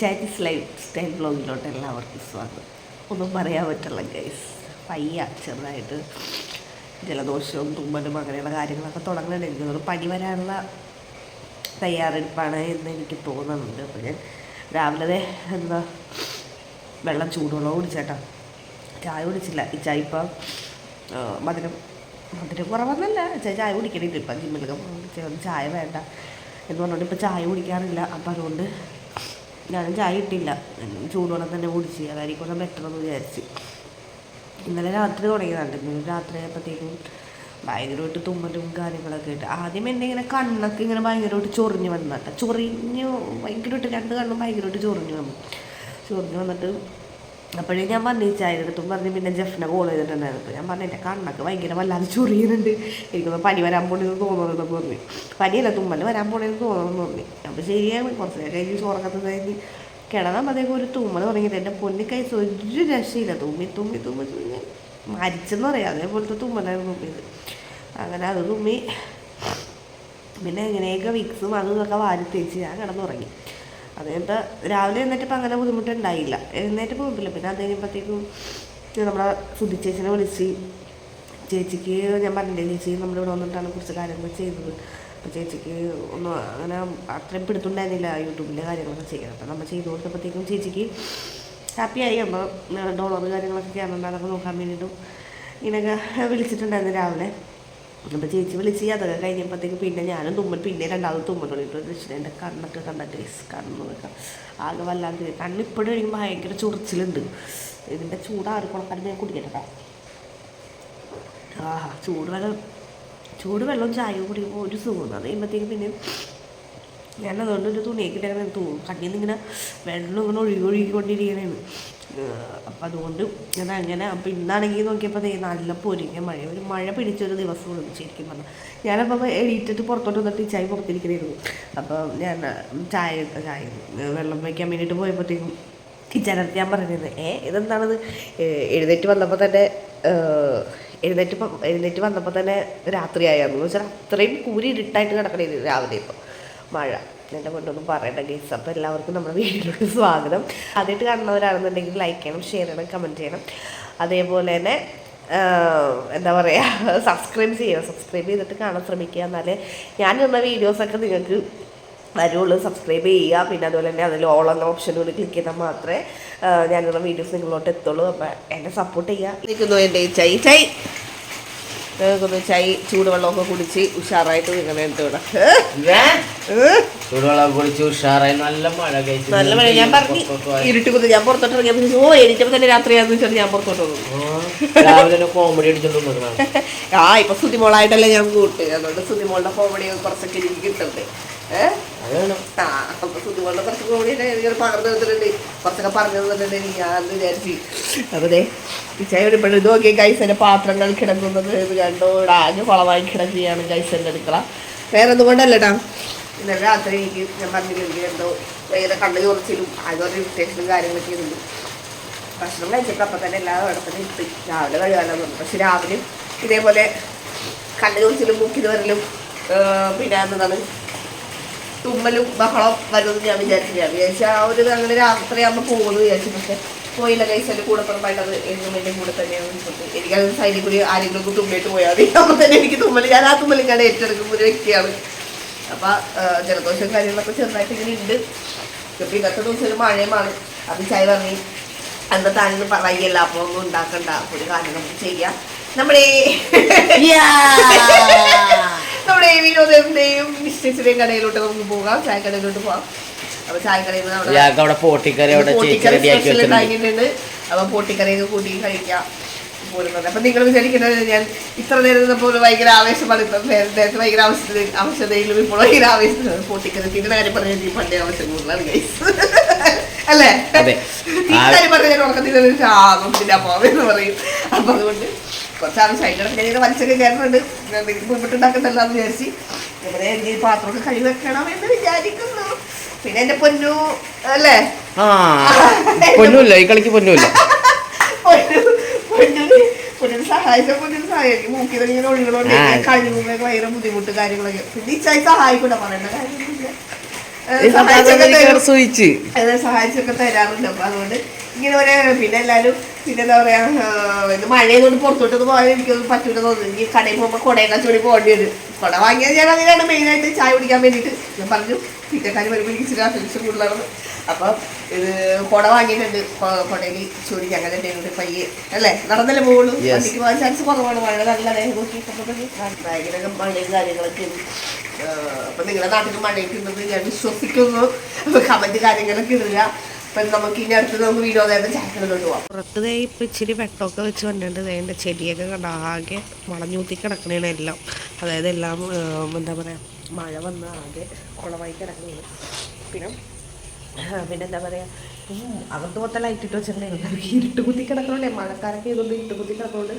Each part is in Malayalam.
ഇച്ചാറ്റിസ് ലൈഫ് സ്റ്റൈൽ ബ്ലോഗിലോട്ട് എല്ലാവർക്കും സ്വാഗതം. ഒന്നും പറയാൻ പറ്റില്ല ഗൈസ് പയ്യ ചെറുതായിട്ട് ജലദോഷവും തുമ്മലും അങ്ങനെയുള്ള കാര്യങ്ങളൊക്കെ തുടങ്ങുന്നുണ്ട്. തോന്നുന്നു പനി വരാനുള്ള തയ്യാറെടുപ്പാണ് എന്ന് എനിക്ക് തോന്നുന്നുണ്ട്. അപ്പോൾ ഞാൻ രാവിലെ എന്താ വെള്ളം ചൂടുവെള്ളം കുടിച്ചേട്ടാ. ചായ കുടിച്ചില്ല. ഈ ചായ ഇപ്പം മധുരം മധുരം കുറവെന്നല്ല. ചായ കുടിക്കണില്ല. ഇപ്പം ജിമ്മിലൊക്കെ ചായ വേണ്ട എന്ന് പറഞ്ഞുകൊണ്ട് ഇപ്പം ചായ കുടിക്കാറില്ല. അപ്പം അതുകൊണ്ട് ഞാനും ചായ ഇട്ടില്ല ചൂടുവെള്ളം തന്നെ കുടിച്ച് അതായിരിക്കും ബെറ്റർ എന്ന് വിചാരിച്ച്. ഇന്നലെ രാത്രി തുടങ്ങിയതാണ്. ഇന്നലെ രാത്രി ആയപ്പോഴത്തേക്കും ഭയങ്കരമായിട്ട് തുമ്മലും കാര്യങ്ങളൊക്കെ ആയിട്ട്. ആദ്യം എന്റെ ഇങ്ങനെ കണ്ണൊക്കെ ഇങ്ങനെ ഭയങ്കരമായിട്ട് ചൊറിഞ്ഞ് വന്നിട്ട് ചൊറിഞ്ഞു ഭയങ്കരമായിട്ട് രണ്ട് കണ്ണും ഭയങ്കരമായിട്ട് ചൊറിഞ്ഞു വന്നു. ചൊറിഞ്ഞു വന്നിട്ട് അപ്പോഴേ ഞാൻ പറഞ്ഞു അടുത്തും പറഞ്ഞ് പിന്നെ ജഫ്നെ കോൾ ചെയ്തിട്ടുണ്ടായിരുന്നു. ഞാൻ പറഞ്ഞു എന്റെ കണ്ണൊക്കെ ഭയങ്കര വല്ലാതെ ചൊറിയുന്നുണ്ട്. എനിക്കൊന്ന് പനി വരാൻ പോണെന്ന് തോന്നുന്നതെന്ന് പറഞ്ഞു പനിയല്ല തുമ്മൽ വരാൻ പോണെന്ന് തോന്നുന്നു പറഞ്ഞു അപ്പോൾ ശരിയാണ് കുറച്ച് നേരം കഴിഞ്ഞ് ചോറക്കത്ത് കഴിഞ്ഞ് കിടന്നപ്പോഴത്തേക്കും ഒരു തുമ്മൽ തുടങ്ങിയിട്ട് എന്റെ പൊന്നി കൈ ഒരു രക്ഷയില്ല. തുമ്മി തുമ്മി തുമ്മി തുമ്മി. മരിച്ചെന്ന് പറയാം. അതേപോലത്തെ തുമ്മലായിരുന്നു തുമ്മിയത് അങ്ങനെ അത് തുമ്മി. പിന്നെ എങ്ങനെയൊക്കെ വിക്സും അതും ഇതൊക്കെ വാരി തേച്ച് ഞാൻ കിടന്നുറങ്ങി. അത് കഴിഞ്ഞിട്ട് രാവിലെ എഴുന്നേറ്റപ്പോൾ അങ്ങനെ ബുദ്ധിമുട്ടുണ്ടായില്ല. എഴുന്നേറ്റപ്പോൾ കുഴപ്പമില്ല. പിന്നെ അത് കഴിയുമ്പോഴത്തേക്കും നമ്മളെ സുധി ചേച്ചിനെ വിളിച്ച് ചേച്ചിക്ക് ഞാൻ പറഞ്ഞില്ലേ ചേച്ചി നമ്മളിവിടെ വന്നിട്ടാണ് കുറച്ച് കാര്യങ്ങൾ ചെയ്തത് അപ്പോൾ ചേച്ചിക്ക് ഒന്നും അങ്ങനെ അത്രയും പിടുത്തുണ്ടായിരുന്നില്ല യൂട്യൂബിന്റെ കാര്യങ്ങളൊക്കെ ചെയ്യാൻ. അപ്പോൾ നമ്മൾ ചെയ്തു കൊടുത്തപ്പോഴത്തേക്കും ചേച്ചിക്ക് ഹാപ്പിയായി. അപ്പോൾ ഡോളർ കാര്യങ്ങളൊക്കെ കയറുന്നുണ്ടാകുന്നതൊക്കെ നോക്കാൻ വേണ്ടിയിട്ടും ഇങ്ങനെയൊക്കെ വിളിച്ചിട്ടുണ്ടായിരുന്നു രാവിലെ. അപ്പോൾ ചേച്ചി വിളിച്ച് അതൊക്കെ കഴിഞ്ഞപ്പോഴത്തേക്ക് പിന്നെ ഞാനും തുമ്മൽ പിന്നെ രണ്ടാമത് തുമ്മൽ തുടങ്ങിയിട്ട് എന്റെ കണ്ണൊക്കെ കണ്ട ടേസ്റ്റ് വെക്കാം ആകെ വല്ലാണ്ട് കണ്ണിപ്പോഴും എനിക്ക് ഭയങ്കര ചൊറിച്ചിലുണ്ട്. ഇതിന്റെ ചൂടാറി കൊടുക്കാൻ ഞാൻ കുടിക്കട്ടെ കേട്ടോ ആ ചൂടുവെള്ളം ചൂടുവെള്ളം ചായയും കുടിക്കുമ്പോൾ ഒരു സുഖം അത് കഴിയുമ്പോഴത്തേക്ക് പിന്നെ ഞാൻ അതുകൊണ്ട് ഒരു തുണിയൊക്കെ ഇട്ടങ്ങനെ തോന്നും കണ്ണിൽ നിന്ന് ഇങ്ങനെ വെള്ളം ഇങ്ങനെ ഒഴുകി ഒഴുകിക്കൊണ്ടിരിക്കണേണ് അപ്പം അതുകൊണ്ട് ഞാൻ അങ്ങനെ അപ്പം ഇന്നാണെങ്കിൽ നോക്കിയപ്പോൾ നല്ല പൊരിഞ്ഞ മഴ ഒരു മഴ പിടിച്ചൊരു ദിവസമാണ് ശരിക്കും പറഞ്ഞാൽ ഞാനപ്പോൾ എണീറ്റിട്ട് പുറത്തോട്ട് വന്നിട്ട് ചായ പുറത്തിരിക്കുന്നതായിരുന്നു അപ്പോൾ ഞാൻ ചായ ചായ വെള്ളം വയ്ക്കാൻ വേണ്ടിയിട്ട് പോയപ്പോഴത്തേക്കും കിച്ചനടുത്ത് ഞാൻ പറഞ്ഞത് ഏ ഇതെന്താണത്? എഴുന്നേറ്റ് വന്നപ്പോൾ തന്നെ എഴുന്നേറ്റ് എഴുന്നേറ്റ് വന്നപ്പോൾ തന്നെ രാത്രിയായിരുന്നു എന്ന് വെച്ചാൽ അത്രയും കൂരി ഇരുട്ടായിട്ട് കിടക്കണേ രാവിലെ ഇപ്പോൾ മഴ. എന്റെ കൊണ്ടൊന്നും പറയണ്ട ഗേസ് അപ്പോൾ എല്ലാവർക്കും നമ്മുടെ വീട്ടിലോട്ട് സ്വാഗതം. ആദ്യമായിട്ട് കാണുന്നവരാണെന്നുണ്ടെങ്കിൽ ലൈക്ക് ചെയ്യണം ഷെയർ ചെയ്യണം കമന്റ് ചെയ്യണം. അതേപോലെ തന്നെ എന്താ പറയുക സബ്സ്ക്രൈബ് ചെയ്യണം. സബ്സ്ക്രൈബ് ചെയ്തിട്ട് കാണാൻ ശ്രമിക്കുക. എന്നാലേ ഞാൻ ഇന്ന വീഡിയോസൊക്കെ നിങ്ങൾക്ക് വരുള്ളൂ. സബ്സ്ക്രൈബ് ചെയ്യുക. പിന്നെ അതുപോലെ തന്നെ അതിൽ ഓൾ എന്ന ഓപ്ഷൻ കൂടി ക്ലിക്ക് ചെയ്താൽ മാത്രമേ ഞാനിടുന്ന വീഡിയോസ് നിങ്ങളോട്ട് എത്തുള്ളൂ. അപ്പം എന്നെ സപ്പോർട്ട് ചെയ്യുക. നിൽക്കുന്നു എന്റെ ചൈ. ചൈ. നിൽക്കുന്നു ചൈ ചൂടുവെള്ളമൊക്കെ കുടിച്ച് ഉഷാറായിട്ട് നിൽക്കണുണ്ട് ഇവിടെ വിടാം. ചൂടുവെള്ളം കുടിച്ച് ഉഷാറായി നല്ല മഴ കഴിച്ചു നല്ല മഴ. ഞാൻ പറഞ്ഞു ഇരുട്ടി കുത്തി ഞാൻ പുറത്തോട്ട് ഇറങ്ങിയപ്പോൾ ഓ എണീറ്റപ്പോൾ തന്നെ രാത്രിയാന്ന് വെച്ചാൽ ഞാൻ പുറത്തോട്ട് രാവിലെ കോമഡി അടിച്ചോണ്ട് ആ ഇപ്പൊ സുതിമോളായിട്ടല്ലേ ഞാൻ കൂട്ട്. അതുകൊണ്ട് സുതിമോളുടെ കോമഡി കുറച്ചൊക്കെ എനിക്ക് ആ അപ്പൊ സുതിമോളുടെ കുറച്ച് കോമഡി എനിക്ക് പകർന്നു തന്നിട്ടുണ്ട്. കുറച്ചൊക്കെ പറഞ്ഞു തന്നിട്ടുണ്ട് എനിക്ക് ഞാൻ വിചാരിച്ചു. അപ്പൊ ദേ ഇച്ചായോട് ഇപ്പോഴും ഇത് നോക്കിയ ഗൈസന്റെ പാത്രങ്ങൾ കിടക്കുന്നത് ഇത് കണ്ടോ? ഇവിടെ ആകെ കുളമായി കിടക്കുകയാണ് ഗൈസന്റെ അടുക്കള. വേറെ ഒന്നും കൊണ്ടല്ലട്ടാ ഇന്നലെ രാത്രി എനിക്ക് ഞാൻ പറഞ്ഞിട്ടുണ്ടോ എന്തോ വേറെ കണ്ണു ചോറിച്ചിലും അതുപോലെ ഇറിറ്റേഷനും കാര്യങ്ങളൊക്കെ ഇരുന്നു ഭക്ഷണം കഴിച്ചപ്പോൾ അപ്പം തന്നെ എല്ലാ ഇടത്തും ഇട്ട് രാവിലെ കഴിയാമെന്ന് പറഞ്ഞു പക്ഷെ രാവിലെ ഇതേപോലെ കണ്ണു ചോദിച്ചിലും മുക്കിത് വരലും പിന്നെ എന്താണ് തുമ്മലും ബഹളം വരുമെന്ന് ഞാൻ വിചാരിച്ചില്ല. വിചാരിച്ച ആ ഒരു അങ്ങനെ രാത്രിയാകുമ്പോൾ പോകുമെന്ന് വിചാരിച്ചു. പക്ഷെ പോയില്ല കഴിച്ചാൽ കൂടെ പുറമായിട്ട് അത് എന്നും എന്റെ കൂടെ തന്നെയാണ് എനിക്കത് സൈഡിൽ കൂടി ആരെങ്കിലും തുമ്മിയിട്ട് പോയാൽ മതി. അപ്പോൾ തന്നെ എനിക്ക് തുമ്മൽ ഞാൻ ആ തുമ്മലിങ്ങാണ്ട് ഏറ്റെടുക്കുന്ന ഒരു വ്യക്തിയാണ്. അപ്പം ജലദോഷവും കാര്യങ്ങളൊക്കെ ചെറുതായിട്ട് ഇങ്ങനെ ഉണ്ട്. ഇപ്പം ഇന്നത്തെ ദിവസം ഒരു മഴയുമാണ്. അത് ചായ പറഞ്ഞു എന്താ താനൊന്നും പറയല്ല അപ്പോൾ ഒന്നും ഉണ്ടാക്കണ്ട. ഒരു കാര്യം നമുക്ക് ചെയ്യാം. നമ്മുടെ നമ്മുടെ വിനോദത്തിന്റെയും ബിസിനസിന്റെയും കടയിലോട്ട് നമുക്ക് പോകാം. ചായക്കടയിലോട്ട് പോകാം. അപ്പൊ ചായക്കടയിൽ നിന്ന് അവിടെ പോട്ടിക്കറി ഉണ്ടാക്കിയിട്ടുണ്ട് അപ്പൊ പൊട്ടിക്കറിയൊക്കെ കൂട്ടി കഴിക്കാം. പോരുന്നത് അപ്പൊ നിങ്ങൾ വിചാരിക്കുന്നത് ഞാൻ ഇത്ര നേരം നിന്നപ്പോൾ ഭയങ്കര ആവേശമാണ്. ഇപ്പൊ നേരത്തെ ഭയങ്കര ആവശ്യത്തിൽ ആവശ്യതയിലും ഇപ്പോൾ ഭയങ്കര ആവേശത്തിലാണ്. പൊട്ടിക്കറി തിന്നുന്ന കാര്യം പറഞ്ഞാൽ ഈ പണ്ടേ ആവശ്യം കൂടുതലാണ് ഗൈസ് അല്ലേ. ഈ കാര്യം പറഞ്ഞാൽ ഞാൻ ഉറക്കത്തിൽ ആ നോക്കില്ല പോവെന്ന് പറയും. അപ്പൊ അതുകൊണ്ട് കുറച്ച് ആവശ്യമായിട്ട് ഞാൻ വലിച്ചൊക്കെ കയറുന്നുണ്ട് ബുദ്ധിമുട്ടുണ്ടാക്കണ്ടല്ലോ എന്ന് വിചാരിച്ച്. ഇവിടെ എനിക്ക് ഈ പാത്രമൊക്കെ കഴിവ് വെക്കണം എന്ന് വിചാരിക്കുന്നു. പിന്നെ എന്റെ പൊന്നു അല്ലേ? പൊന്നുമില്ല. ഈ കളിക്ക് പൊന്നുമില്ല. പൊന്നു പൊന്നിന് പൊന്നിന് സഹായിച്ച പൊന്നിന് സഹായിക്കും. മൂക്കിൽ ഇങ്ങനെ ഒഴുകളോണ്ട് ആ. ഭയങ്കര ബുദ്ധിമുട്ട് കാര്യങ്ങളൊക്കെ. പിന്നെ സഹായിക്കൂല പറയേണ്ട സഹായിച്ചൊക്കെ തരാറുണ്ട്. അപ്പൊ അതുകൊണ്ട് ഇങ്ങനെ ഒരു പിന്നെ എല്ലാവരും പിന്നെ എന്താ പറയാ ഇത് കൊണ്ട് പുറത്തോട്ടൊന്നും പോകാൻ എനിക്കൊന്നും പറ്റൂല തോന്നുന്നു. ഈ കടയിൽ പോകുമ്പോൾ കുടയൊക്കെ ചൂടി പോകേണ്ടി വരും. കുട വാങ്ങിയാൽ ഞാൻ അങ്ങനെയാണ് മെയിനായിട്ട് ചായ കുടിക്കാൻ വേണ്ടിയിട്ട് ഞാൻ പറഞ്ഞു പിറ്റേക്കാർ വരുമ്പോൾ എനിക്ക് ഇച്ചിരി അത്യാവശ്യം കൂടുതലാണ് അപ്പൊ ഇത് കുട വാങ്ങിയിട്ടുണ്ട്. കുടയിൽ ചൂടി അങ്ങനെ കൂടി പയ്യെ അല്ലേ? നടന്നല്ലേ പോകുള്ളൂ എനിക്ക് വണ്ടിക്ക് പോകാൻ ചാൻസ് കുറവാണ്. മഴ നല്ല ഭയങ്കര മഴയും കാര്യങ്ങളൊക്കെ അപ്പം നിങ്ങളുടെ നാട്ടിൽ മഴയൊക്കെ ഉണ്ടെന്ന് ഞാൻ വിശ്വസിക്കുന്നു. കമന്റ് കാര്യങ്ങളൊക്കെ ഇടുക. പുറത്ത് ഇപ്പൊ ഇച്ചിരി വെട്ടമൊക്കെ വെച്ച് വന്നിട്ടുണ്ട്. ദേ എന്റെ ചെടിയൊക്കെ കണ്ട? ആകെ വളഞ്ഞൂത്തി കിടക്കണേണ് എല്ലാം. അതായത് എല്ലാം എന്താ പറയുക മഴ വന്ന് ആകെ കുളമായി കിടക്കണേണ്. പിന്നെ പിന്നെ എന്താ പറയുക അവർക്ക് മൊത്തം ലൈറ്റ് ഇട്ട് വെച്ചിട്ടുണ്ടെങ്കിൽ ഇരുട്ട് കുത്തി കിടക്കണോണ്ടേ. മഴക്കാലൊക്കെ ചെയ്തുകൊണ്ട് ഇരുട്ട് കുത്തി കിടക്കണോണ്ട്.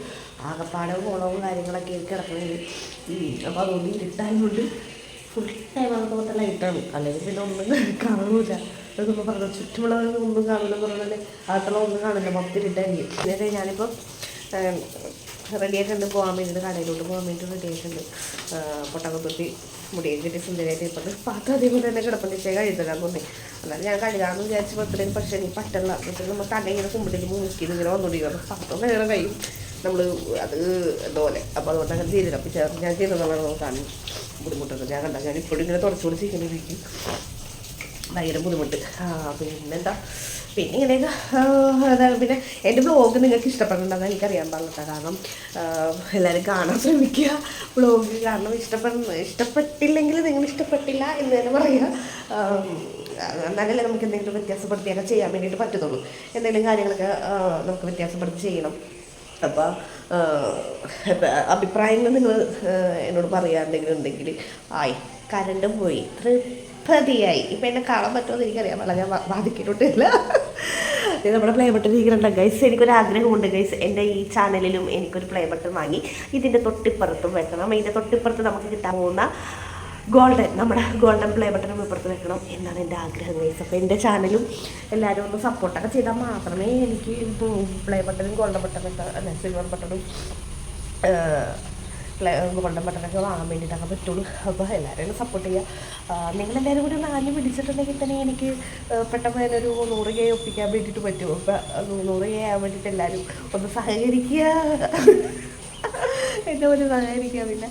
ആകപ്പാടെ കുളവും കാര്യങ്ങളൊക്കെ ആയിട്ട് കിടക്കണേ അപ്പോൾ അതുകൊണ്ട് ഇരുട്ടായതുകൊണ്ട് ഫുൾ ടൈം അകത്ത് മൊത്തം ലൈറ്റാണ് അല്ലെങ്കിൽ പിന്നെ ഒന്നും അതൊക്കെ പറഞ്ഞു ചുറ്റുമുള്ള ഒന്നും കാണില്ല പറഞ്ഞാൽ അകത്തുള്ള ഒന്നും കാണില്ല. മൊത്തം ഇരുട്ടായിരിക്കും. നേരെ ഞാനിപ്പോൾ റെഡി ആയിട്ടുണ്ട്. പോകാൻ വേണ്ടിയിട്ട് കടയിലോട്ട് പോകാൻ വേണ്ടിയിട്ട് റെഡി ആയിട്ടുണ്ട്. പൊട്ടകത്തൊട്ടി മുടിയൊക്കെ കിട്ടി സുന്ദരമായിട്ട് ഇപ്പം പാത്രം അതേപോലെ തന്നെ കിടപ്പുണ്ട്. ഇച്ചേ കഴുതരാൻ തോന്നി എന്നാലും ഞാൻ കഴുകാമെന്ന് വിചാരിച്ച് പത്തിലേക്ക് പക്ഷേ എനിക്ക് പറ്റില്ല എന്നിട്ട് നമ്മൾ കട ഇങ്ങനെ കുമ്പിട്ടിൽ മുക്കി ഇങ്ങനെ വന്നുകൊണ്ടിരിക്കുന്നത് പാത്രം വേറെ കഴിയും നമ്മൾ അത് എന്തോലെ അപ്പോൾ അതുകൊണ്ട് അങ്ങനെ ചെയ്തില്ല. അപ്പോൾ ഞാൻ ചെയ്തതാണ് കാണും ബുദ്ധിമുട്ടുണ്ട് ഞാൻ കണ്ടാൽ ഞാൻ ഇപ്പോഴും ഇങ്ങനെ തുടച്ചുകൊണ്ട് ചിക്കനിരിക്കും ഭയങ്കര ബുദ്ധിമുട്ട്. പിന്നെന്താ? പിന്നെ ഇങ്ങനെയൊക്കെ പിന്നെ എന്റെ ബ്ലോഗ് നിങ്ങൾക്ക് ഇഷ്ടപ്പെടേണ്ടതെന്ന് എനിക്കറിയാൻ പാടില്ല. കാരണം എല്ലാവരും കാണാൻ ശ്രമിക്കുക. ബ്ലോഗ് കാരണം ഇഷ്ടപ്പെടുന്ന ഇഷ്ടപ്പെട്ടില്ലെങ്കിൽ നിങ്ങൾ ഇഷ്ടപ്പെട്ടില്ല എന്ന് തന്നെ പറയുക എന്നാലല്ലേ നമുക്ക് എന്തെങ്കിലും വ്യത്യാസപ്പെടുത്തിയൊക്കെ ചെയ്യാൻ വേണ്ടിയിട്ട് പറ്റത്തുള്ളൂ. എന്തെങ്കിലും കാര്യങ്ങളൊക്കെ നമുക്ക് വ്യത്യാസപ്പെടുത്തി ചെയ്യണം. അപ്പോൾ അഭിപ്രായങ്ങൾ നിങ്ങൾ എന്നോട് പറയാൻ എന്തെങ്കിലും ഉണ്ടെങ്കിൽ. ആയി. കരണ്ട് പോയി. തൃപ്തിയായി ഇപ്പം എന്നെ കാണാൻ പറ്റുമെന്ന് എനിക്കറിയാം വളരെ ഞാൻ ഇത് നമ്മുടെ പ്ലേ ബട്ടൺ ഇരിക്കുന്നുണ്ട്. ഗൈസ് എനിക്കൊരു ആഗ്രഹമുണ്ട്. ഗൈസ് എന്റെ ഈ ചാനലിലും എനിക്കൊരു പ്ലേ ബട്ടൺ വാങ്ങി ഇതിന്റെ തൊട്ടിപ്പുറത്തും വെക്കണം. ഇതിന്റെ തൊട്ടിപ്പുറത്ത് നമുക്ക് കിട്ടാൻ പോകുന്ന ഗോൾഡൻ നമ്മുടെ ഗോൾഡൻ പ്ലേ ബട്ടണും ഇപ്പുറത്ത് വെക്കണം എന്നാണ് എന്റെ ആഗ്രഹം ഗൈസ് അപ്പോൾ എന്റെ ചാനലും എല്ലാവരും ഒന്ന് സപ്പോർട്ടൊക്കെ ചെയ്താൽ മാത്രമേ എനിക്ക് പ്ലേ ബട്ടണും ഗോൾഡൻ ബട്ടനും അല്ല സിൽവർ ബട്ടണും ഗോൾഡൻ ബട്ടറൊക്കെ വാങ്ങാൻ വേണ്ടിയിട്ടൊക്കെ പറ്റുള്ളൂ. അപ്പോൾ എല്ലാവരും ഒന്ന് സപ്പോർട്ട് ചെയ്യുക നിങ്ങളെല്ലാവരും കൂടി ഒന്ന് ആഞ്ഞ് പിടിച്ചിട്ടുണ്ടെങ്കിൽ തന്നെ എനിക്ക് പെട്ടെന്ന് തന്നെ ഒരു നൂറ് കെ ഒപ്പിക്കാൻ വേണ്ടിയിട്ട് പറ്റുമോ അപ്പോൾ നൂറ് കെ ആവാൻ വേണ്ടിയിട്ട് എല്ലാവരും ഒന്ന് സഹകരിക്കുക. എന്റെ ഒരു സഹകരിക്കുക. പിന്നെ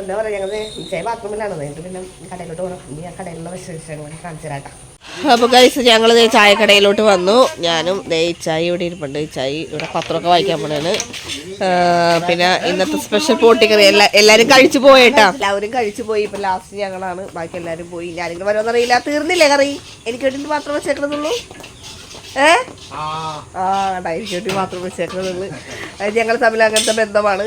എന്താ പറയുക ഞങ്ങൾ ബാത്റൂമിലാണ് എന്നിട്ട് പിന്നെ കടയിലോട്ട് പോകണം ഞാൻ കടയിലുള്ള വിശേഷങ്ങൾ കാണിച്ചു തരാം അപ്പോൾ ഗൈസ് ഞങ്ങൾ ചായക്കടയിലോട്ട് വന്നു. ഞാനും ദേ ചായ ഇവിടെ ഇരിപ്പുണ്ട്. ചായ ഇവിടെ പത്രമൊക്കെ വായിക്കാൻ പോണാണ്. പിന്നെ ഇന്നത്തെ സ്പെഷ്യൽ പോട്ടിക്കറി എല്ലാ എല്ലാവരും കഴിച്ചു പോയേട്ടാ. എല്ലാവരും കഴിച്ചു പോയി. ഇപ്പം ലാസ്റ്റ് ഞങ്ങളാണ്. ബാക്കി എല്ലാവരും പോയി. ഞാനിങ്ങനെ വരുമെന്നറിയില്ല തീർന്നില്ലേ കറി? എനിക്ക് വേണ്ടിയിട്ട് മാത്രം വെച്ചേക്കണമെന്നുള്ളൂ ഏ? ആ. എനിക്ക് വേണ്ടി മാത്രം വെച്ചേക്കണമെന്നുള്ളൂ ഞങ്ങൾ തമ്മിൽ അങ്ങനത്തെ ബന്ധമാണ്.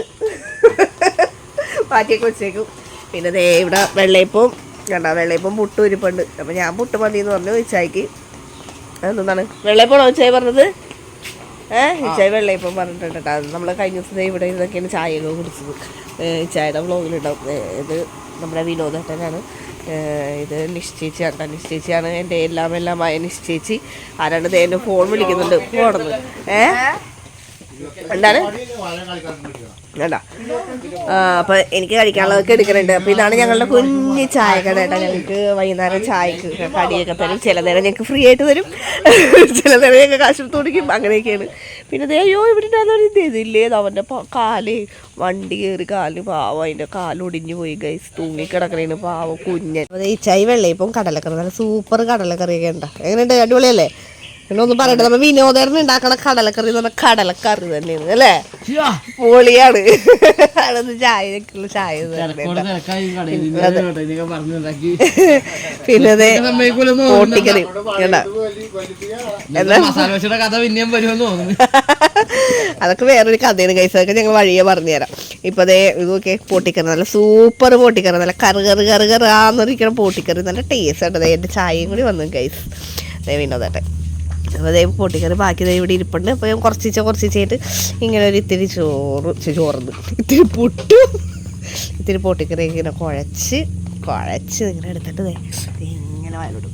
മാറ്റിയൊക്കെ വെച്ചേക്കും. പിന്നെ ദേ ഇവിടെ വെള്ളയപ്പവും കണ്ട വെള്ളയപ്പം പുട്ടും ഉരുപ്പുണ്ട് അപ്പം ഞാൻ പുട്ട് മതി എന്ന് പറഞ്ഞു ഇച്ചായിക്ക് അതെന്താണ്? വെള്ളയപ്പാണോ ഇച്ചായി പറഞ്ഞത്? ഏഹ് ഇച്ചായി വെള്ളയപ്പം പറഞ്ഞിട്ടുണ്ട് കേട്ടോ. അത് നമ്മൾ കഴിഞ്ഞ ദിവസം ഇവിടെ ഇരുന്നൊക്കെയാണ് ചായയൊക്കെ കുടിച്ചത്. ഏഹ് ഇച്ചായുടെ വ്ളോഗിലുണ്ടാവും ഇത് നമ്മുടെ വിനോദേട്ടനാണ് ഇത് നിശ്ചയിച്ച് കേട്ടോ നിശ്ചയിച്ചാണ് എന്റെ എല്ലാം എല്ലാമായ നിശ്ചയിച്ച് ആരാണ് ദേ എന്റെ ഫോൺ വിളിക്കുന്നുണ്ട്? ഫോണെന്ന് ഏഹ് എന്താണ്? വേണ്ട അപ്പൊ എനിക്ക് കഴിക്കാനുള്ളതൊക്കെ എടുക്കുന്നുണ്ട്. അപ്പൊ ഇതാണ് ഞങ്ങളുടെ കുഞ്ഞ് ചായക്കട കേട്ടോ. ഞങ്ങൾക്ക് വൈകുന്നേരം ചായക്ക് കടിയൊക്കെ തരും. ചില നേരം ഞങ്ങൾക്ക് ഫ്രീ ആയിട്ട് തരും. ചില നേരം ഞങ്ങൾക്ക് കാശ് കുടിക്കും. അങ്ങനെയൊക്കെയാണ്. പിന്നെ അയ്യോ ഇവിടെ ഉണ്ടായിരുന്ന ഇതില്ലേ? അവന്റെ കാൽ. വണ്ടി കയറി കാൽ. പാവം അതിന്റെ കാലൊടിഞ്ഞു പോയി ഗൈസ് തൂങ്ങിക്കിടക്കണേന് പാവം കുഞ്ഞൻ. അപ്പൊ ഈ ചായ വെള്ളയപ്പം കടലക്കറി. നല്ല സൂപ്പർ കടലക്കറിയൊക്കെ ഉണ്ടോ? എങ്ങനെയുണ്ട്? അടിപൊളിയല്ലേ? പിന്നെ ഒന്നും പറയണ്ട. നമ്മ വിനോദത്തിന് ഉണ്ടാക്കണ കടലക്കറി എന്ന് പറഞ്ഞാൽ കടലക്കറി തന്നെയാണ് അല്ലേ? പൊളിയാണ്. അതൊന്ന് ചായ ചായ. പിന്നെ ഓട്ടിക്കറി അതൊക്കെ വേറൊരു കഥയാണ് കൈസ് അതൊക്കെ ഞങ്ങൾ വഴിയെ പറഞ്ഞുതരാം ഇപ്പൊ അതേ ഇതൊക്കെ പൊട്ടിക്കറി. നല്ല സൂപ്പർ പൊട്ടിക്കറി. നല്ല കറ് കറ് കറ് കറാന്നിരിക്കണ പൊട്ടിക്കറി. നല്ല ടേസ്റ്റ് ആണ് ദേ എന്റെ ചായയും കൂടി വന്നു കൈസ് ദേ വിനോദട്ടെ അപ്പോൾ അതേ പൊട്ടിക്കറി. ബാക്കി ദൈവം ഇവിടെ ഇരിപ്പുണ്ട്. അപ്പോൾ ഞാൻ കുറച്ചിച്ച കുറച്ചിച്ചായിട്ട് ഇങ്ങനെ ഒരു ഇത്തിരി ചോറ് ചോറുന്നു ഇത്തിരി പൊട്ടു ഇത്തിരി പൊട്ടിക്കറി ഇങ്ങനെ കുഴച്ച് കുഴച്ച് ഇങ്ങനെ എടുത്തിട്ട് ഇങ്ങനെ വയലോട്ട്.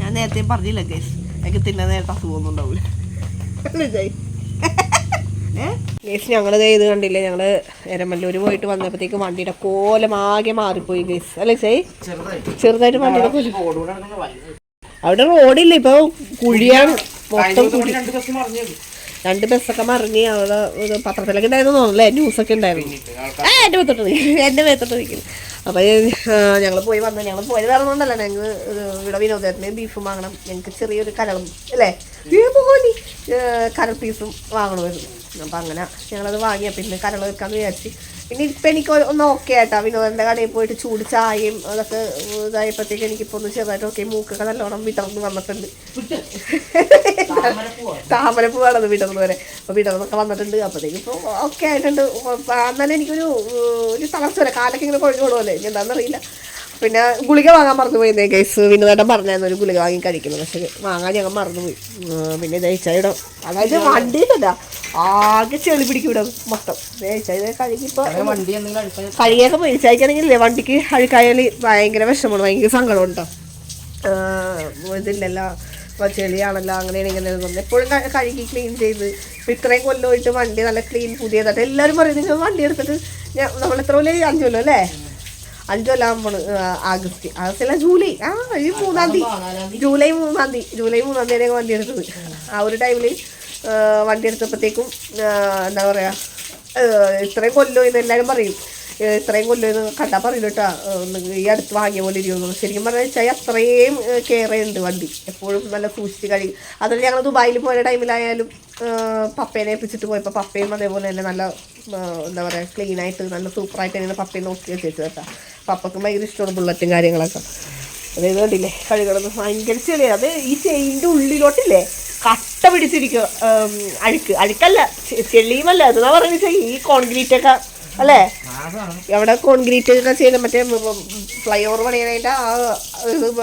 ഞാൻ നേരത്തെ പറഞ്ഞില്ല ഗൈസ്? എനിക്ക് തിന്നാൻ നേരത്തെ അസുഖമൊന്നും ഉണ്ടാവില്ല ഗേസ് ഞങ്ങൾ ഇത് കണ്ടില്ലേ? ഞങ്ങൾ എരമല്ലൂർ പോയിട്ട് വന്നപ്പോഴത്തേക്ക് വണ്ടിയുടെ കോലം ആകെ മാറിപ്പോയി ഗേസ്. അല്ലേ ചേ ചെറുതായിട്ട്. വണ്ടിയുടെ കോലം അവിടെ റോഡില്ല. ഇപ്പൊ കുഴിയാണ് മൊത്തം കുഴി. രണ്ട് ബസ്സൊക്കെ മറിഞ്ഞ് അവിടെ പത്രത്തിലൊക്കെ ഉണ്ടായിരുന്നു തോന്നുന്നല്ലേ ന്യൂസൊക്കെ ഉണ്ടായിരുന്നു. ആ എന്റെ മേത്തോട്ട് നിൽക്കും എന്റെ മേത്തോട്ട് നിൽക്കുന്നു അപ്പോൾ ഞങ്ങൾ പോയി വന്നു ഞങ്ങൾ പോയത് വേറൊന്നുണ്ടല്ലോ ഞങ്ങൾ ഇവിടെ വിനോദത്തിന് ബീഫും വാങ്ങണം. ഞങ്ങൾക്ക് ചെറിയൊരു കരളും അല്ലേ? പോലി കരൾ പീസും വാങ്ങണമായിരുന്നു. അപ്പം അങ്ങനെ ഞങ്ങളത് വാങ്ങിയ. പിന്നെ കരൾ വെക്കാമെന്ന് വിചാരിച്ച്. പിന്നെ ഇപ്പം എനിക്ക് ഒന്ന് ഓക്കെ ആയിട്ടാ. വിനോദന്റെ കടയിൽ പോയിട്ട് ചൂട് ചായയും അതൊക്കെ ഇതായപ്പോഴത്തേക്ക് എനിക്കിപ്പോൾ ഒന്ന് ചെറുതായിട്ട് ഓക്കെ മൂക്കൊക്കെ നല്ലോണം വിടർന്ന് വന്നിട്ടുണ്ട്. താമരപ്പൂവാണത് വിടർന്ന് വരെ. അപ്പോൾ വിടർന്നൊക്കെ വന്നിട്ടുണ്ട്. അപ്പോഴത്തേക്ക് ഇപ്പോൾ ഓക്കെ ആയിട്ടുണ്ട്. എന്നാലും എനിക്കൊരു ഒരു തളർച്ച വരെ. കാലൊക്കെ ഇങ്ങനെ കൊഴിഞ്ഞു കൊടുവല്ലേ ഇനി എന്താണെന്നറിയില്ല പിന്നെ ഗുളിക വാങ്ങാൻ മറന്നു പോയി കേസ് വിനോദേട്ടൻ പറഞ്ഞായിരുന്നു ഒരു ഗുളിക വാങ്ങി കഴിക്കുന്നത് പക്ഷേ വാങ്ങാൻ ഞങ്ങൾ മറന്നുപോയി പിന്നെ ദഹിച്ചയുടെ അതായത് വണ്ടിയിലല്ല. ആകെ ചെളി പിടിക്കും ഇവിടെ മൊത്തം. കഴുകിയൊക്കെ കഴുകിപ്പോൾ കഴിയൊക്കെ മേടിച്ചയക്കണമെങ്കിലേ വണ്ടിക്ക് അഴുക്കായാൽ ഭയങ്കര വിഷമമാണ്. ഭയങ്കര സങ്കടം ഉണ്ടോ ഇതില്ലല്ലോ. അപ്പോൾ ചെളിയാണല്ലോ അങ്ങനെയാണ് ഇങ്ങനെ തോന്നുന്നത് എപ്പോഴും കഴുകി ക്ലീൻ ചെയ്ത് ഇപ്പോൾ ഇത്രയും കൊല്ലമായിട്ട് വണ്ടി നല്ല ക്ലീൻ പുതിയതായിട്ട് എല്ലാവരും പറയും നിങ്ങൾ വണ്ടി എടുത്തിട്ട് ഞാൻ നമ്മൾ എത്ര കൊല്ലം അഞ്ചു കൊല്ലം അല്ലേ? അഞ്ചു കൊല്ലം ആകുമ്പോൾ ആഗസ്റ്റ് ആഗസ്റ്റ് അല്ല ജൂലൈ. ആ ഈ മൂന്നാം തീയതി. ജൂലൈ മൂന്നാം തീയതി. ജൂലൈ മൂന്നാം തീയതിയാണ് വണ്ടി എടുത്തത്. ആ ഒരു ടൈമിൽ വണ്ടി എടുത്തപ്പോഴത്തേക്കും എന്താ പറയുക ഇത്രയും കൊല്ലോ എന്ന് എല്ലാവരും പറയും. ഇത്രയും കൊല്ലോ എന്ന് കണ്ടാൽ പറയില്ല കേട്ടോ. ഈ അടുത്ത് വാങ്ങിയ പോലെ ഇരിക്കുന്നു ശരിക്കും പറഞ്ഞാൽ വെച്ചാൽ അത്രയും കെയർ ചെയ്യുന്നുണ്ട് വണ്ടി. എപ്പോഴും നല്ല സൂക്ഷിച്ച് കഴിയും അതുപോലെ ഞങ്ങൾ ദുബായിൽ പോയ ടൈമിലായാലും പപ്പേനെ ഏൽപ്പിച്ചിട്ട് പോയപ്പോൾ പപ്പയും അതേപോലെ തന്നെ നല്ല എന്താ പറയുക ക്ലീനായിട്ട് നല്ല സൂപ്പറായിട്ട് തന്നെയാണ് പപ്പയെ നോക്കി വെച്ചേച്ച് കേട്ടോ. പപ്പക്കും ഭയങ്കര ഇഷ്ടമാണ് ബുള്ളറ്റും കാര്യങ്ങളൊക്കെ. അതായത് കണ്ടില്ലേ കഴുകണത് ഭയങ്കര ചെളിയാണ് അത് ഈ ചെയിന്റെ ഉള്ളിലോട്ടില്ലേ കട്ട പിടിച്ചിരിക്കുക അഴുക്ക്. അഴുക്കല്ല. ചെളിയുമല്ല. അതെന്നാ പറയുന്നത് ഈ കോൺക്രീറ്റ് ഒക്കെ അല്ലേ? എവിടെ കോൺക്രീറ്റ് ഒക്കെ ചെയ്യുന്ന മറ്റേ ഫ്ലൈ ഓവർ പണിയാനായിട്ട് ആ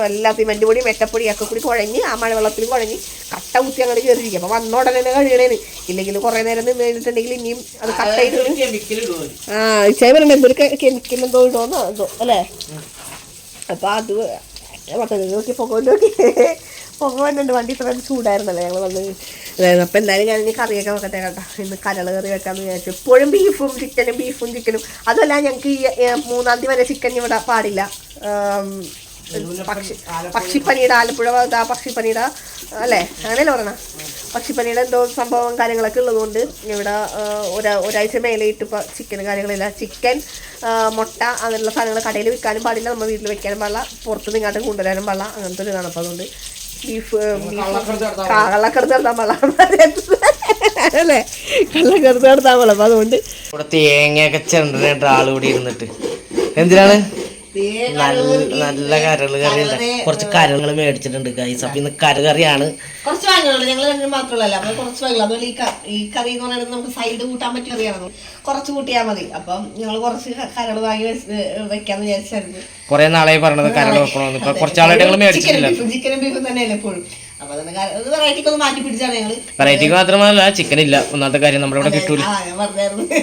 എല്ലാ സിമെന്റ് പൊടി മെറ്റപ്പൊടി ഒക്കെ കൂടി കുഴഞ്ഞ് ആ മഴവെള്ളത്തിൽ കുഴഞ്ഞ് കട്ട കുത്തി അങ്ങോട്ട് കയറിയിരിക്കും അപ്പൊ വന്ന ഉടനെ തന്നെ കഴുകണേന്. ഇല്ലെങ്കിൽ കുറെ നേരം നിന്ന് കഴിഞ്ഞിട്ടുണ്ടെങ്കിൽ ഇനിയും അത് കട്ടായിട്ട് ആ ഇച്ചായി പറഞ്ഞ എന്തൊരു കെമിക്കൽ എന്തോ ഇടോന്നോ എന്തോ അല്ലേ? അപ്പൊ അത് മറ്റേ നോക്കി പുക നോക്കി. പുക വന്നിട്ടുണ്ട് വണ്ടി ഇത്ര ചൂടായിരുന്നല്ലേ ഞങ്ങൾ വന്ന് ഇതായിരുന്നു അപ്പോൾ എന്തായാലും ഞാൻ ഇനി കറിയൊക്കെ വെക്കട്ടെ കേട്ടോ. ഇന്ന് കരൾ കറി വെക്കാന്ന് വിചാരിച്ചു. എപ്പോഴും ബീഫും ചിക്കനും ബീഫും ചിക്കനും. അതല്ല ഞങ്ങൾക്ക് ഈ മൂന്നാം തീയതി വരെ ചിക്കൻ ഇവിടെ പാടില്ല. പക്ഷി പക്ഷിപ്പനിയുടെ ആലപ്പുഴ പക്ഷിപ്പനിയുടെ അല്ലേ? അങ്ങനെയല്ലേ പറഞ്ഞ? പക്ഷിപ്പനിയുടെ എന്തോ സംഭവം കാര്യങ്ങളൊക്കെ ഉള്ളതുകൊണ്ട് ഇവിടെ ഒരാ ഒരാഴ്ച മേലെയിട്ട് ഇപ്പോൾ ചിക്കൻ കാര്യങ്ങളില്ല. ചിക്കൻ മുട്ട അങ്ങനെയുള്ള സാധനങ്ങൾ കടയിൽ വിൽക്കാനും പാടില്ല. നമ്മൾ വീട്ടിൽ വെക്കാനും പാടില്ല. പുറത്ത് നിങ്ങാട്ടും കൊണ്ടുവരാനും പാടില്ല. അങ്ങനത്തെ ഒരു ഇതാണ്. അപ്പോൾ അതുകൊണ്ട് ബീഫ് കള്ളക്കടുത്ത് നടത്താൻ പാടില്ല അല്ലേ? കള്ളക്കടുത്ത് നടത്താൻ പാടില്ല അതുകൊണ്ട് ഇവിടെ തേങ്ങയൊക്കെ ചെണ്ടനായിട്ട് ആളുകൂടി ഇരുന്നിട്ട്. എന്തിനാണ്? നല്ല നല്ല കരൾ കറി ഉണ്ട് കുറച്ച് കരളുകൾ മേടിച്ചിട്ടുണ്ട് ഗൈസ് അപ്പൊ ഇന്ന് കരകറിയാണ് കുറച്ച് വാങ്ങിയുള്ളൂ ഞങ്ങൾ രണ്ടും മാത്രമല്ല അപ്പൊ കുറച്ച് വാങ്ങില്ല അതുപോലെ ഈ കറി എന്ന് പറയുന്നത് നമുക്ക് സൈഡ് കൂട്ടാൻ പറ്റിയ കറിയാണ് കുറച്ച് കൂട്ടിയാൽ മതി. അപ്പം ഞങ്ങൾ കുറച്ച് കരട് വാങ്ങി വെച്ച് വെക്കാന്ന് വിചാരിച്ചായിരുന്നു. കുറെ നാളായി പറഞ്ഞത് കരൾ വെക്കണമെന്ന് ഇപ്പൊ കുറച്ചാളായിട്ട് ഞങ്ങൾ മേടിച്ചിട്ടില്ല ചിക്കനും ബീഫും തന്നെയല്ലേ എപ്പോഴും വെറൈറ്റിക്ക് ഞങ്ങൾ. മാത്രമല്ല ചിക്കൻ ഇല്ല ഒന്നാമത്തെ കാര്യം നമ്മുടെ ഇവിടെ കിട്ടൂല.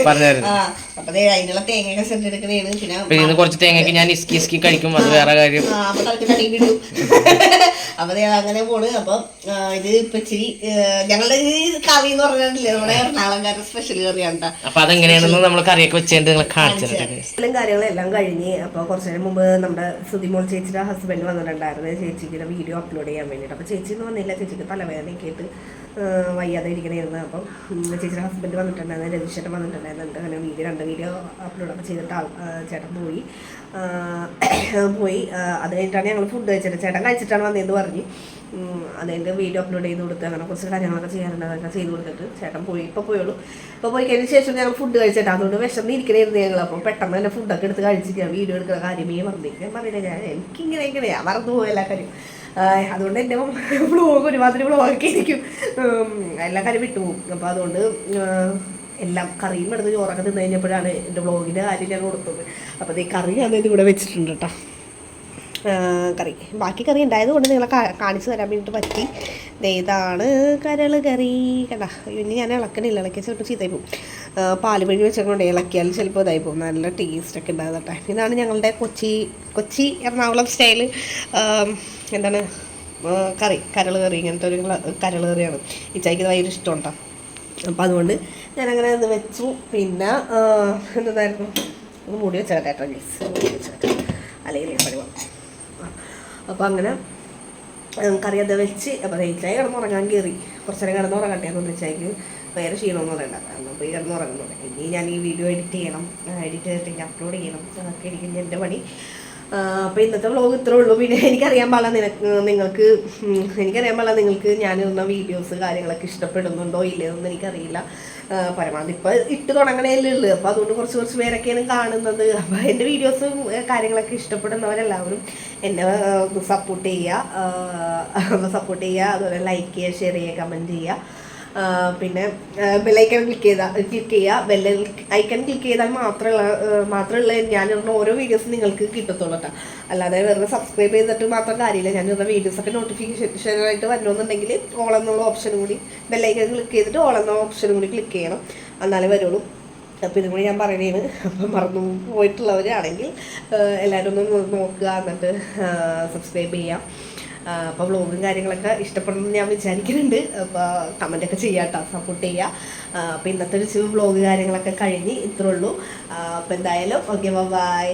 പറഞ്ഞായിരുന്നു. അപ്പൊ ദേ അതിനുള്ള തേങ്ങയൊക്കെ സെറ്റ് എടുക്കണേണ് പിന്നെ കുറച്ച് തേങ്ങയ്ക്ക് ഞാൻ ഇസ്കി ഇസ്കി കഴിക്കും അത് വേറെ കാര്യം. അപ്പൊ അപ്പൊ അങ്ങനെ പോണ്. അപ്പൊ ഇത് ഇപ്പൊ ഇച്ചിരി ഞങ്ങളുടെ ഈ കറി എന്ന് പറഞ്ഞിട്ടില്ലേ? നമ്മുടെ എറണാകുളംകാരുടെ സ്പെഷ്യൽ കറിയാണ്. അപ്പൊ അതെങ്ങനെയാണെന്ന് നമ്മൾ കറിയൊക്കെ വെച്ചിട്ട് നിങ്ങൾ കാണിച്ചിട്ടുണ്ട് എല്ലാം കാര്യങ്ങളെല്ലാം കഴിഞ്ഞ് അപ്പൊ കുറച്ചു നേരം മുമ്പ് നമ്മുടെ സുതിമോൾ ചേച്ചിയുടെ ഹസ്ബൻഡ് വന്നിട്ടുണ്ടായിരുന്നു. ചേച്ചിക്ക് വീഡിയോ അപ്ലോഡ് ചെയ്യാൻ വേണ്ടിട്ട് അപ്പൊ ചേച്ചി എന്ന് വന്നില്ല. ചേച്ചിക്ക് തലവേദനയൊക്കെ ആയിട്ട് വയ്യാതെ ഇരിക്കണായിരുന്നു അപ്പം ചേച്ചിയുടെ ഹസ്ബൻഡ് വന്നിട്ടുണ്ടായിരുന്നു. രവിശേട്ടൻ വന്നിട്ടുണ്ടായിരുന്നു. അങ്ങനെ വീഡിയോ രണ്ട് വീഡിയോ അപ്ലോഡ് ഒക്കെ ചെയ്തിട്ട് ചേട്ടൻ പോയി. പോയി. അത് കഴിഞ്ഞിട്ടാണ് ഞങ്ങൾ ഫുഡ് കഴിച്ചിട്ട് ചേട്ടൻ കഴിച്ചിട്ടാണ് വന്നതെന്ന് പറഞ്ഞ്. അതിന്റെ വീഡിയോ അപ്ലോഡ് ചെയ്ത് കൊടുത്ത് അങ്ങനെ കുറച്ച് കാര്യങ്ങളൊക്കെ ചെയ്യാറുണ്ട്. അതൊക്കെ ചെയ്ത് കൊടുത്തിട്ട് ചേട്ടൻ പോയി. ഇപ്പോൾ പോയുള്ളൂ. ഇപ്പോൾ പോയി കഴിഞ്ഞ ശേഷം ഞങ്ങൾ ഫുഡ് കഴിച്ചിട്ട് അതുകൊണ്ട് വിശന്ന് ഇരിക്കണായിരുന്നു ഞങ്ങൾ. അപ്പോൾ പെട്ടെന്ന് തന്നെ ഫുഡൊക്കെ എടുത്ത് കഴിച്ചിരിക്കുക വീഡിയോ എടുക്കുന്ന കാര്യമേ മറന്നു ഞാൻ പറഞ്ഞില്ല ഞാൻ എനിക്കിങ്ങനെ ഇങ്ങനെ മറന്നു പോയി എല്ലാ കാര്യം അതുകൊണ്ട് എന്റെ വ്ളോഗ് ഒരുമാതിരി വ്ളോഗൊക്കെ ഇരിക്കും എല്ലാ കാര്യം വിട്ടുപോകും. അപ്പോൾ അതുകൊണ്ട് എല്ലാം കറിയും എടുത്ത് ചോറൊക്കെ തിന്നു കഴിഞ്ഞപ്പോഴാണ് എന്റെ വ്ളോഗിന്റെ കാര്യം ഞാൻ കൊടുത്തത്. അപ്പോൾ ഈ കറി ഞാൻ ഇവിടെ വെച്ചിട്ടുണ്ട് കേട്ടോ. കറി. ബാക്കി കറി ഉണ്ടായത് കൊണ്ട് നിങ്ങളെ കാണിച്ചു തരാൻ വേണ്ടിയിട്ട് പറ്റി. ഇതാണ് കരൾ കറി. കേട്ടാ ഇനി ഞാൻ ഇളക്കണില്ല. ഇളക്കിയാൽ ചിലപ്പോൾ ചീത്തയായി പോകും. പാൽ പിഴി വെച്ചുകൊണ്ട് ഇളക്കിയാൽ ചിലപ്പോൾ ഇതായി പോകും. നല്ല ടേസ്റ്റൊക്കെ ഉണ്ടാകും കേട്ടോ. ഇതാണ് ഞങ്ങളുടെ കൊച്ചി കൊച്ചി എറണാകുളം സ്റ്റൈൽ എന്താണ് കറി. കരൾ കറി. ഇങ്ങനത്തെ ഒരു കരൾ കറിയാണ്. ഇച്ചായിക്ക് ഭയങ്കര ഇഷ്ടം കേട്ടോ. അപ്പം അതുകൊണ്ട് ഞാനങ്ങനെ അത് വെച്ചു. പിന്നെ എന്തായിരുന്നു? ഒന്ന് മൂടി വെച്ചാൽ കേട്ടോ ഗ്ലീസ് അല്ലെങ്കിൽ പണി അപ്പോൾ അങ്ങനെ കറി അത് വെച്ച് അപ്പോൾ റേറ്റായി കിടന്നുറങ്ങാൻ കയറി. കുറച്ച് നേരം കിടന്നുറങ്ങട്ടെ എന്ന് വെച്ചായിക്ക് വേറെ ക്ഷീണമൊന്നും പറയണ്ട കാരണം പോയി കിടന്നുറങ്ങുന്നുണ്ട്. ഇനി ഞാൻ ഈ വീഡിയോ എഡിറ്റ് ചെയ്യണം എഡിറ്റ് ചെയ്തിട്ട് അപ്ലോഡ് ചെയ്യണം. അതൊക്കെ എനിക്ക് എന്റെ പണി. അപ്പോൾ ഇന്നത്തെ വ്ലോഗ് ഇത്രേ ഉള്ളൂ. പിന്നെ എനിക്കറിയാൻ പാടില്ല നിനക്ക് നിങ്ങൾക്ക് എനിക്കറിയാൻ പാടില്ല നിങ്ങൾക്ക് ഞാൻ ഞാനിടുന്ന വീഡിയോസ് കാര്യങ്ങളൊക്കെ ഇഷ്ടപ്പെടുന്നുണ്ടോ ഇല്ലയെന്നൊന്നും എനിക്കറിയില്ല. പരമാവധി ഇപ്പോൾ ഇട്ട് തുടങ്ങണേലേ ഉള്ളൂ. അപ്പോൾ അതുകൊണ്ട് കുറച്ച് കുറച്ച് പേരൊക്കെയാണ് കാണുന്നത്. അപ്പോൾ എന്റെ വീഡിയോസും കാര്യങ്ങളൊക്കെ ഇഷ്ടപ്പെടുന്നവരെല്ലാവരും എന്നെ സപ്പോർട്ട് ചെയ്യുക. സപ്പോർട്ട് ചെയ്യുക. അതുപോലെ ലൈക്ക് ചെയ്യുക ഷെയർ ചെയ്യുക കമന്റ് ചെയ്യുക. പിന്നെ ബെല്ലൈക്കൺ ക്ലിക്ക് ചെയ്താൽ ക്ലിക്ക് ചെയ്യുക ബെല്ല ഐക്കൺ ക്ലിക്ക് ചെയ്താൽ മാത്രമുള്ള മാത്രമുള്ള ഞാനിടുന്ന ഓരോ വീഡിയോസും നിങ്ങൾക്ക് കിട്ടത്തുള്ളൂ കേട്ടോ അല്ലാതെ വെറുതെ സബ്സ്ക്രൈബ് ചെയ്തിട്ട് മാത്രം കാര്യമില്ല. ഞാൻ ഞാനിടുന്ന വീഡിയോസൊക്കെ നോട്ടിഫിക്കേഷനായിട്ട് വരണമെന്നുണ്ടെങ്കിൽ ഓൾ എന്നുള്ള ഓപ്ഷനും കൂടി ബെല്ലൈക്കൺ ക്ലിക്ക് ചെയ്തിട്ട് ഓൾ എന്ന ഓപ്ഷനും കൂടി ക്ലിക്ക് ചെയ്യണം. എന്നാലേ വരുള്ളൂ. അപ്പോൾ ഇതും കൂടി ഞാൻ പറയുന്നതാണ് അപ്പം മറന്നു പോയിട്ടുള്ളവരാണെങ്കിൽ എല്ലാവരും ഒന്ന് നോക്കുക എന്നിട്ട് സബ്സ്ക്രൈബ് ചെയ്യാം. അപ്പോൾ വ്ളോഗും കാര്യങ്ങളൊക്കെ ഇഷ്ടപ്പെടണമെന്ന് ഞാൻ വിചാരിക്കുന്നുണ്ട്. അപ്പോൾ കമന്റൊക്കെ ചെയ്യാം കേട്ടോ സപ്പോർട്ട് ചെയ്യുക അപ്പോൾ ഇന്നത്തെ ഒരു വ്ളോഗ് കാര്യങ്ങളൊക്കെ കഴിഞ്ഞ് ഇത്രേ ഉള്ളൂ. അപ്പോൾ എന്തായാലും ഓക്കെ ബൈ